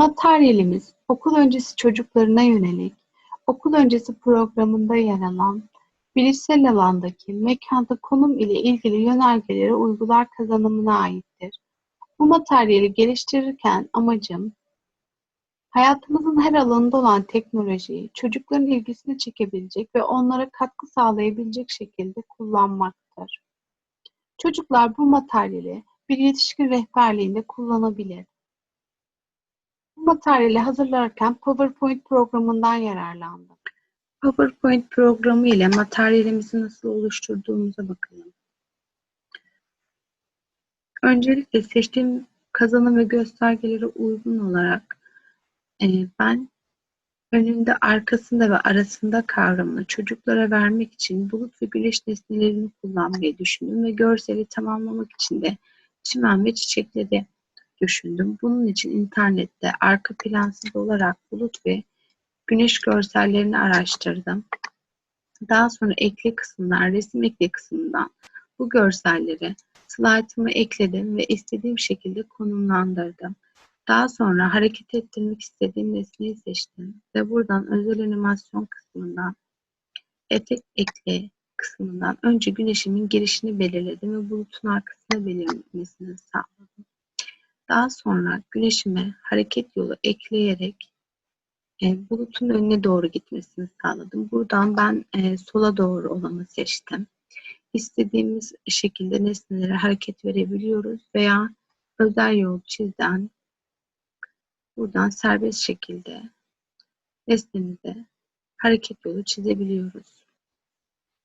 Materyalimiz okul öncesi çocuklarına yönelik, okul öncesi programında yer alan, bilişsel alandaki mekanda konum ile ilgili yönergeleri uygular kazanımına aittir. Bu materyali geliştirirken amacım, hayatımızın her alanında olan teknolojiyi çocukların ilgisini çekebilecek ve onlara katkı sağlayabilecek şekilde kullanmaktır. Çocuklar bu materyali bir yetişkin rehberliğinde kullanabilir. Materyali hazırlarken PowerPoint programından yararlandım. PowerPoint programı ile materyalimizi nasıl oluşturduğumuza bakalım. Öncelikle seçtiğim kazanım ve göstergelere uygun olarak e, ben önünde, arkasında ve arasında kavramını çocuklara vermek için bulut ve güneş nesnelerini kullanmayı düşündüm ve görseli tamamlamak için de çimen ve çiçekleri düşündüm. Bunun için internette arka plansız olarak bulut ve güneş görsellerini araştırdım. Daha sonra ekle kısımdan, resim ekle kısmından bu görselleri slaytıma ekledim ve istediğim şekilde konumlandırdım. Daha sonra hareket ettirmek istediğim nesneyi seçtim ve buradan özel animasyon kısmından efekt ekle kısmından önce güneşimin girişini belirledim ve bulutun arkasına belirmesini sağladım. Daha sonra güneşime hareket yolu ekleyerek e, bulutun önüne doğru gitmesini sağladım. Buradan ben e, sola doğru olanı seçtim. İstediğimiz şekilde nesnelere hareket verebiliyoruz veya özel yol çizden buradan serbest şekilde nesnemize hareket yolu çizebiliyoruz.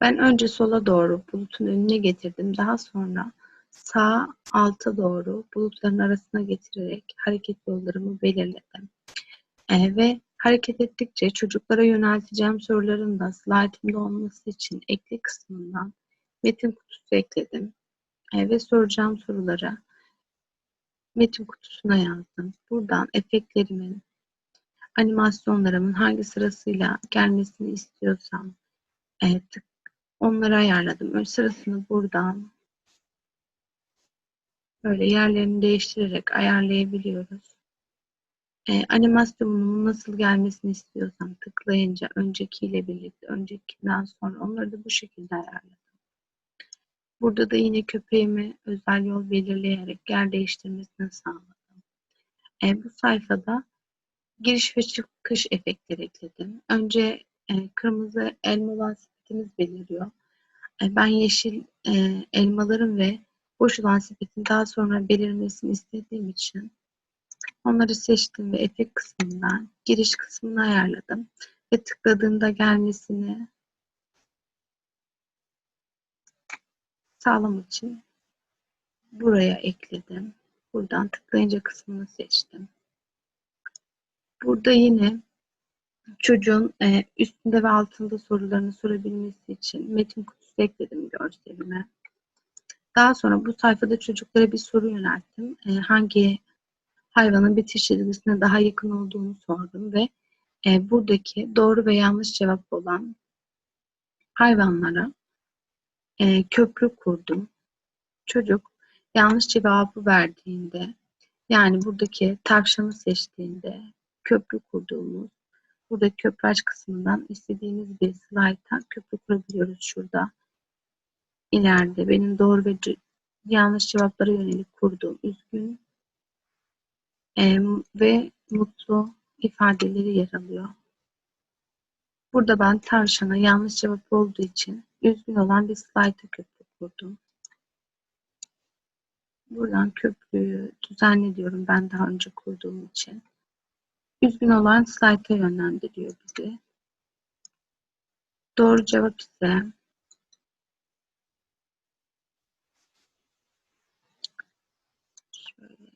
Ben önce sola doğru bulutun önüne getirdim. Daha sonra sağ alta doğru bulutların arasına getirerek hareket yollarımı belirledim. Ee, ve hareket ettikçe çocuklara yönelteceğim soruların da slaytımda olması için ekle kısmından metin kutusu ekledim. Ee, ve soracağım sorulara metin kutusuna yazdım. Buradan efektlerimin, animasyonlarımın hangi sırasıyla gelmesini istiyorsam e, onları ayarladım. Ön sırasını buradan böyle yerlerini değiştirerek ayarlayabiliyoruz. E, animasyonumun nasıl gelmesini istiyorsam tıklayınca öncekiyle birlikte, öncekinden sonra onları da bu şekilde ayarladım. Burada da yine köpeğimi özel yol belirleyerek yer değiştirmesini sağladım. E, bu sayfada giriş ve çıkış efektleri ekledim. Önce e, kırmızı elma sepetimiz beliriyor. E, ben yeşil e, elmaların ve boş olan sepetin daha sonra belirmesini istediğim için onları seçtim ve efekt kısmından giriş kısmını ayarladım ve tıkladığımda gelmesini sağlamak için buraya ekledim. Buradan tıklayınca kısmını seçtim. Burada yine çocuğun e, üstünde ve altında sorularını sorabilmesi için metin kutusu ekledim görselime. Daha sonra bu sayfada çocuklara bir soru yönelttim. E, hangi hayvanın bitiş çizgisine daha yakın olduğunu sordum ve e, buradaki doğru ve yanlış cevap olan hayvanlara e, köprü kurdum. Çocuk yanlış cevabı verdiğinde yani buradaki tavşanı seçtiğinde köprü kurduğumuz burada köprü kısmından istediğimiz bir slayta köprü kurabiliyoruz şurada. İleride benim doğru ve yanlış cevaplara yönelik kurduğum üzgün e, ve mutlu ifadeleri yer alıyor. Burada ben tavşana yanlış cevap olduğu için üzgün olan bir slayta köprü kurdum. Buradan köprüyü düzenle diyorum ben daha önce kurduğum için. Üzgün olan slayta yönlendiriyor bizi. Doğru cevap ise şöyle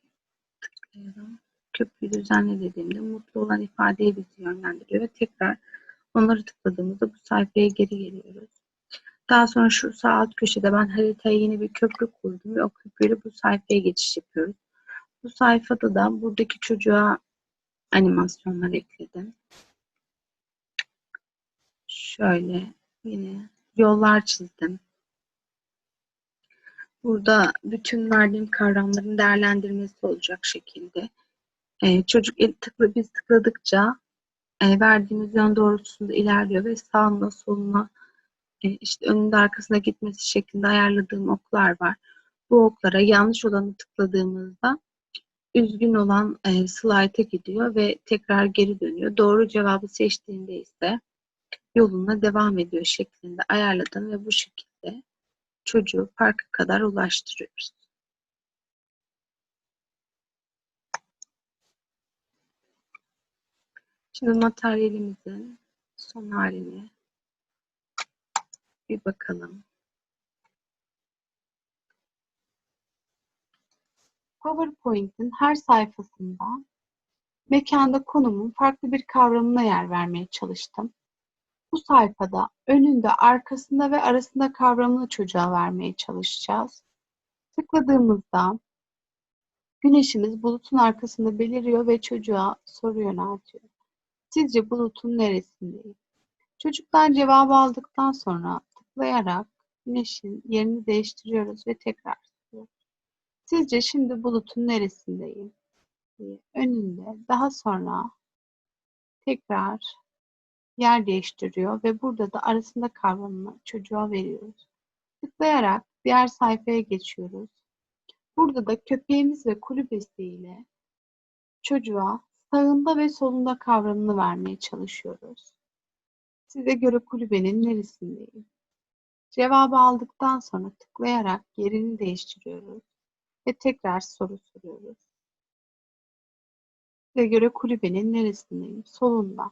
tıklayalım. Köprüyü düzenle dediğimde mutlu olan ifadeyi bizi yönlendiriyor ve tekrar onları tıkladığımızda bu sayfaya geri geliyoruz. Daha sonra şu sağ alt köşede ben haritaya yeni bir köprü kurdum ve o köprüyle bu sayfaya geçiş yapıyoruz. Bu sayfada da buradaki çocuğa animasyonlar ekledim. Şöyle yine yollar çizdim. Burada bütün verdiğim kavramların değerlendirmesi olacak şekilde E, çocuk el tıkla, biz tıkladıkça e, verdiğimiz yön doğrultusunda ilerliyor ve sağına soluna e, işte önünde arkasına gitmesi şeklinde ayarladığım oklar var. Bu oklara yanlış olanı tıkladığımızda üzgün olan e, slayta gidiyor ve tekrar geri dönüyor. Doğru cevabı seçtiğinde ise yoluna devam ediyor şeklinde ayarladım ve bu şekilde çocuğu parka kadar ulaştırıyoruz. Şimdi materyalimizin son halini bir bakalım. PowerPoint'in her sayfasında mekanda konumun farklı bir kavramına yer vermeye çalıştım. Bu sayfada önünde, arkasında ve arasında kavramını çocuğa vermeye çalışacağız. Tıkladığımızda güneşimiz bulutun arkasında beliriyor ve çocuğa soru yöneltiyor. Sizce bulutun neresindeyim? Çocuktan cevabı aldıktan sonra tıklayarak güneşin yerini değiştiriyoruz ve tekrar tıklıyoruz. Sizce şimdi bulutun neresindeyim? önünde daha sonra tekrar yer değiştiriyor ve burada da arasında kavramını çocuğa veriyoruz. Tıklayarak diğer sayfaya geçiyoruz. Burada da köpeğimiz ve kulübesi ile çocuğa sağında ve solunda kavramını vermeye çalışıyoruz. Size göre kulübenin neresindeyim? Cevabı aldıktan sonra tıklayarak yerini değiştiriyoruz ve tekrar soru soruyoruz. Size göre kulübenin neresindeyim? Solunda.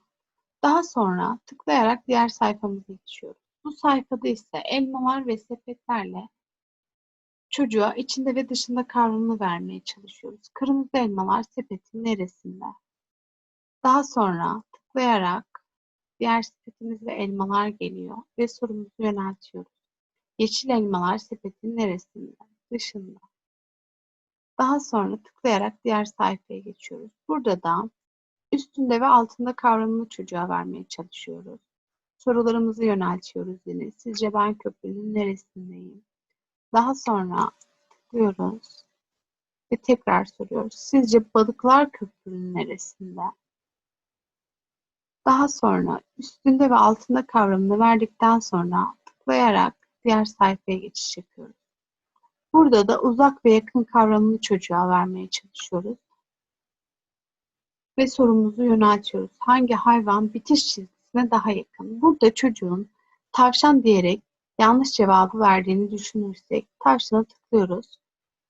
Daha sonra tıklayarak diğer sayfamıza geçiyoruz. Bu sayfada ise elmalar ve sepetlerle çocuğa içinde ve dışında kavramını vermeye çalışıyoruz. Kırmızı elmalar sepetin neresinde? Daha sonra tıklayarak diğer sepetimizde elmalar geliyor ve sorumuzu yöneltiyoruz. Yeşil elmalar sepetin neresinde? Dışında. Daha sonra tıklayarak diğer sayfaya geçiyoruz. Burada da üstünde ve altında kavramını çocuğa vermeye çalışıyoruz. Sorularımızı yöneltiyoruz yine. Sizce ben köprünün neresindeyim? Daha sonra tıklıyoruz ve tekrar soruyoruz. Sizce balıklar köprünün neresinde? Daha sonra üstünde ve altında kavramını verdikten sonra tıklayarak diğer sayfaya geçiş yapıyoruz. Burada da uzak ve yakın kavramını çocuğa vermeye çalışıyoruz. Ve sorumuzu yöneltiyoruz. Hangi hayvan bitiş çizgisine daha yakın? Burada çocuğun tavşan diyerek yanlış cevabı verdiğini düşünürsek tavşana tıklıyoruz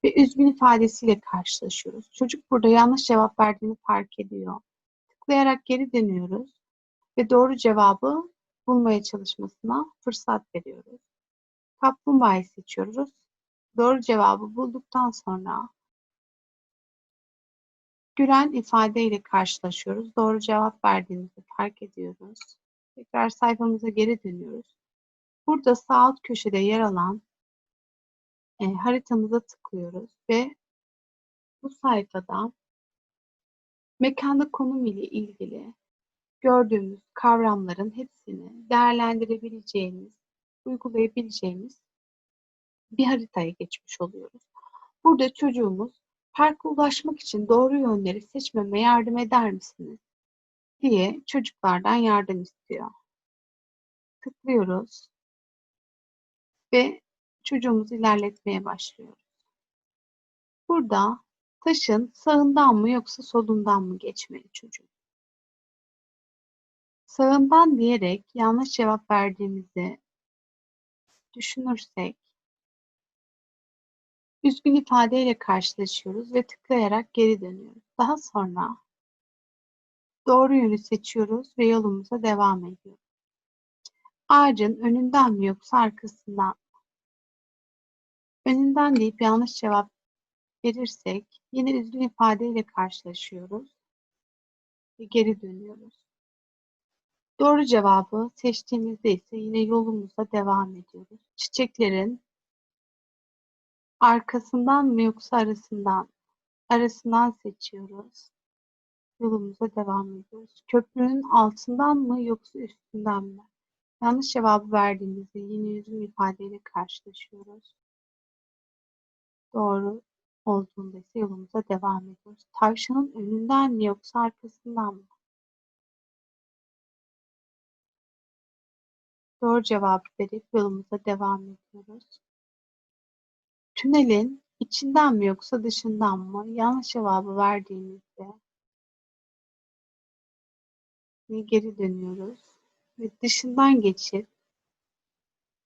ve üzgün ifadesiyle karşılaşıyoruz. Çocuk burada yanlış cevap verdiğini fark ediyor. Tıklayarak geri dönüyoruz ve doğru cevabı bulmaya çalışmasına fırsat veriyoruz. Kaplumbağayı seçiyoruz. Doğru cevabı bulduktan sonra gülen ifadeyle karşılaşıyoruz. Doğru cevap verdiğimizi fark ediyoruz. Tekrar sayfamıza geri dönüyoruz. Burada sağ alt köşede yer alan e, haritamıza tıklıyoruz ve bu sayfada mekanda konum ile ilgili gördüğümüz kavramların hepsini değerlendirebileceğimiz, uygulayabileceğimiz bir haritaya geçmiş oluyoruz. Burada çocuğumuz parka ulaşmak için doğru yönleri seçmeme yardım eder misiniz? diye çocuklardan yardım istiyor. Tıklıyoruz ve çocuğumuzu ilerletmeye başlıyoruz. Burada taşın sağından mı yoksa solundan mı geçmeli çocuğum? Sağından diyerek yanlış cevap verdiğimizi düşünürsek üzgün ifadeyle karşılaşıyoruz ve tıklayarak geri dönüyoruz. Daha sonra doğru yönü seçiyoruz ve yolumuza devam ediyoruz. Ağacın önünden mi yoksa arkasından mı? Önünden deyip yanlış cevap verirsek yine üzgün ifadeyle karşılaşıyoruz ve geri dönüyoruz. Doğru cevabı seçtiğimizde ise yine yolumuza devam ediyoruz. Çiçeklerin arkasından mı yoksa arasından? Arasından seçiyoruz. Yolumuza devam ediyoruz. Köprünün altından mı yoksa üstünden mi? Yanlış cevabı verdiğimizde yine yüzün ifadeyle karşılaşıyoruz. Doğru olduğunda ise yolumuza devam ediyoruz. Tavşanın önünden mi yoksa arkasından mı? Doğru cevabı verip yolumuza devam ediyoruz. Tünelin içinden mi yoksa dışından mı? Yanlış cevabı verdiğimizde geri dönüyoruz ve dışından geçip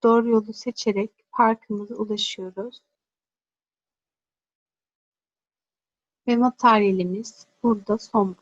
doğru yolu seçerek parkımıza ulaşıyoruz. Ve materyalimiz burada son